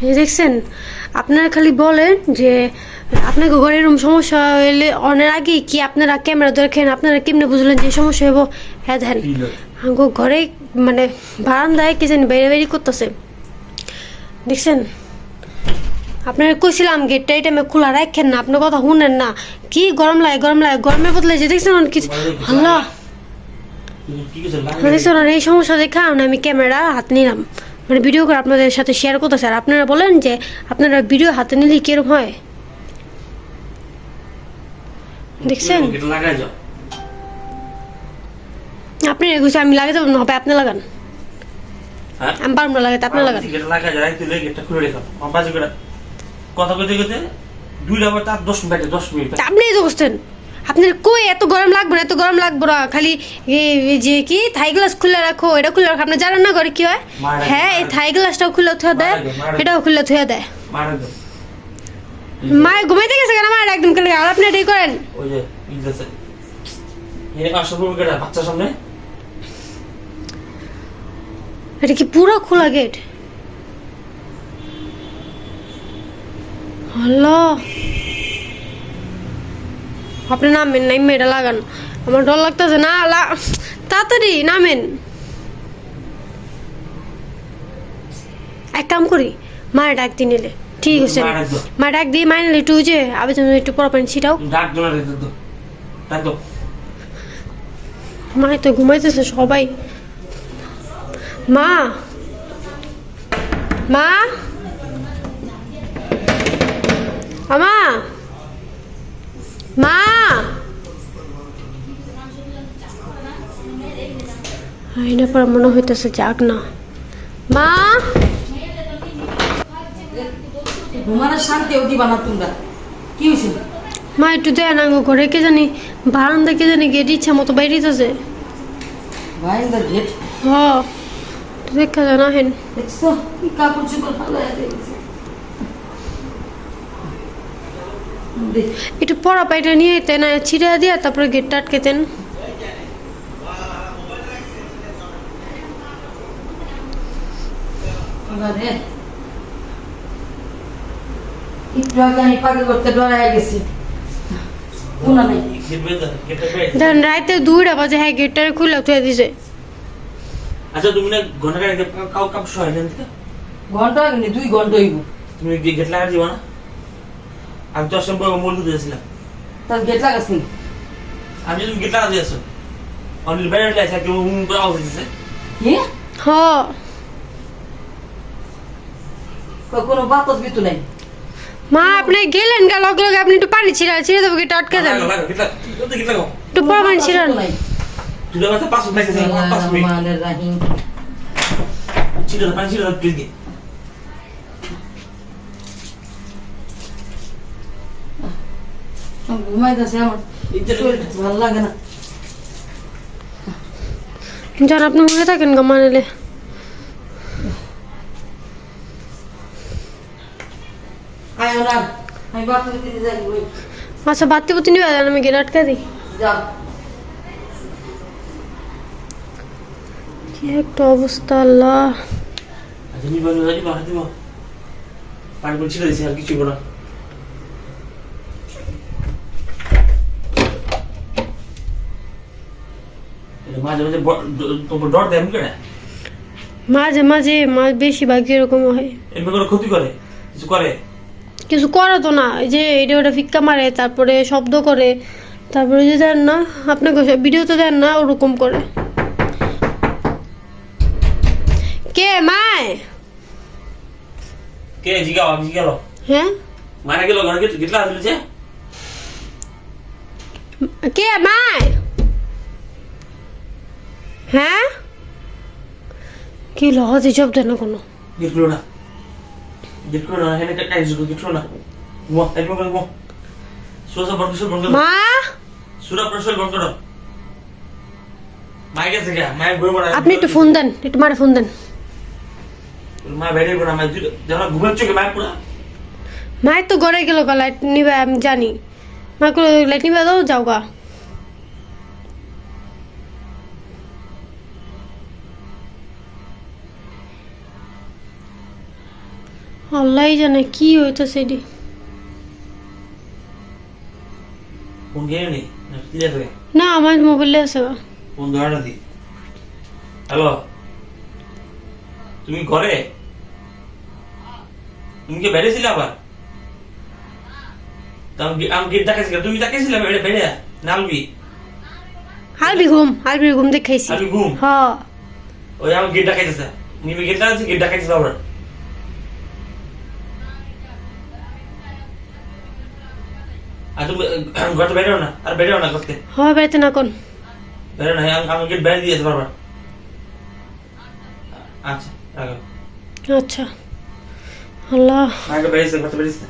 দেখছেন আপনারা খালি বলেন যে আপনাকে ঘরে এরকম সমস্যা হইলে অনেক আগে কি আপনারা ক্যামেরা দেখেন আপনারা কেমনে বুঝলেন যে সমস্যা হইব? হ্যাঁ আমাকে ঘরে মানে বারান্দায় কি জানি বাইরে বাইরে করতেছে। দেখছেন? আপনারা কইছিলাম গেটটা এই টাইমে খোলা রাখেন না আপনার কথা শুনেন না। কি গরম লাগে গরম লাগে গরমের বদলে যে দেখছেন কি আল্লাহ। কি দেখছেন এই সমস্যা দেখা আমি ক্যামেরা হাত নিলাম। মানে ভিডিও করে আপনাদের সাথে শেয়ার করতেছে আর আপনারা বলেন যে আপনারা ভিডিও হাতে নিলে কীরকম হয়? দেখছেন? লাগাই আপনি এগুলো আমি লাগাতে পারব না হবে আপনি লাগান। হ্যাঁ? আমি পারব না লাগাতে আপনি লাগান। লাগাই কথা কইতে কইতে দুইটা বার তার দশ মিনিট দশ মিনিট। আপনি তো বুঝতেন আপনার কই এত গরম লাগবে না এত গরম লাগবে না খালি যে কি থাই গ্লাস খুলে রাখো এটা খুলে রাখো। আপনি জানেন না করে কি হয়? হ্যাঁ এই থাই গ্লাসটাও খুলে থুয়ে দেয়। এটাও খুলে থুয়ে দেয়। মায়ের ঘুমাইতে গেছে কেন? মায়ের একদম কেন আর আপনি এটাই করেন? এটা কি পুরো খোলা গেট হ্যালো আপনি নামেন নাই মেয়েটা লাগান। আমার ডর লাগতেছে না তাড়াতাড়ি নামেন। এক কাম করি মায়ের ডাক দিয়ে নিলে। ঠিক আছে মায়ের মা ডাক দিয়ে মায়ের নিলে একটু যে আবেদন একটু পর পানি ছিটাও। ডাক দো না ডাক দাও। মায় তো ঘুমাইতেছে সবাই। মা। মা। আমা। মা। আইনা পর মনে হইতেছে যাক না। মা! ঘুমানোর শান্তি দিবা না তোমরা। কি হয়েছে মা একটু দেয় না গো ঘরে কে জানি বারান্দা কে জানি গেট ইচ্ছা মতো গেট দেখা যায় না হেন। দেখছ কি কাপড় চোপড় ভালো আছে দেখ একটু পড়া পাইটা নিয়ে যেতেন ছিঁড়ে দিয়ে তারপরে গেটটা আটকেতেন এবারে একটু আগে আমি পাগল করতে ডরাই গেছি। রাইতে দুইটা বাজে হ্যাঁ গেটটা খুলে থুয়ে দিছে। আচ্ছা তুমি না ঘণ্টা কাউ কাপ সহায় নেন ঘণ্টা আগে দুই ঘণ্টা হইব। তুমি গেট লাগা দিবা না? আমি তো অসম্ভব মূল দিয়েছিলাম তার গেট লাগাস নি? আমি তুমি গেট লাগা দিয়েছ অনিল বাইরে লাগছে কেউ হুম করে আওয়াজ দিতেছে কি? হ। কই কোনো বাতাস বিতু নাই। মা আপনি গেলেন গা লগে লগে আপনি একটু পানি ছিঁড়া ছিঁড়ে দেবো লাগা গেট লাগাও একটু পর পানি ছিঁড়ান। নাই। তুই লাগা পাঁচ মিনিট পাঁচ মিনিট রহমানির রহিম। ছিল পানি ছিল প্লিজ গে ঘুমাইতেছে আমার। ভালো লাগে না। যান আপনি মনে থাকেন গা মানেলে। আচ্ছা বাতি বুতি নিবে আমি গেট আটকে দিই। কি একটা অবস্থা আল্লাহ। আচ্ছা আর কিছু মাঝে মাঝে তোমার ডর দেয় কেন মাঝে এরকম হয়। এমনি করে ক্ষতি করে কিছু করে? কিছু করে তো না এই যে এটা ওটা ফিক্কা মারে তারপরে শব্দ করে তারপরে যে দেন না আপনাকে ভিডিওতে দেন না ওরকম করে। কে মায়? কে জিগাও আমি জিগালো। হ্যাঁ? মারা গেল ঘরে গেট গেটলা দিলে কে মায়? হ্যাঁ? কি লহতে জব দেন না কোনো। না। বই আপনি একটু ফোন দেন একটু মারে ফোন দেন মা বেড়ে বড় মা যারা ঘুমাচ্ছ কি মায়ের তো ঘরে গেল লাইট নিবে আমি জানি মা করে লাইট নিবে দাও যাও গা আল্লাহ জানে কি ফোন কিনে নি? আমার মোবাইলে আছে। ফোন ধরে দি। হ্যালো? তুমি ঘরে? তুমি কি বেড়েছিলে আবার? আমি আমি গেট ডাকাইছি তুমি ডাকাইছিলে বেড়ে বেড়ে? নালবি আলবি? ঘুম আলবি ঘুম দেখাইছি। আলবি ঘুম? হ ওই আমার গেট ডাকাইতেছে নিবি গেট ডাকাইছি গেট ডাকাইছিল আবার। আর তুমি আহ, ঘরটা বেরো না আর বেরো না করতে না কোন? বেরো না আমি- আমি গেট বেড়ে দিয়েছে বারবার। আচ্ছা আচ্ছা। আল্লাহ। আগে বেরিয়েছে বেরিয়েছে।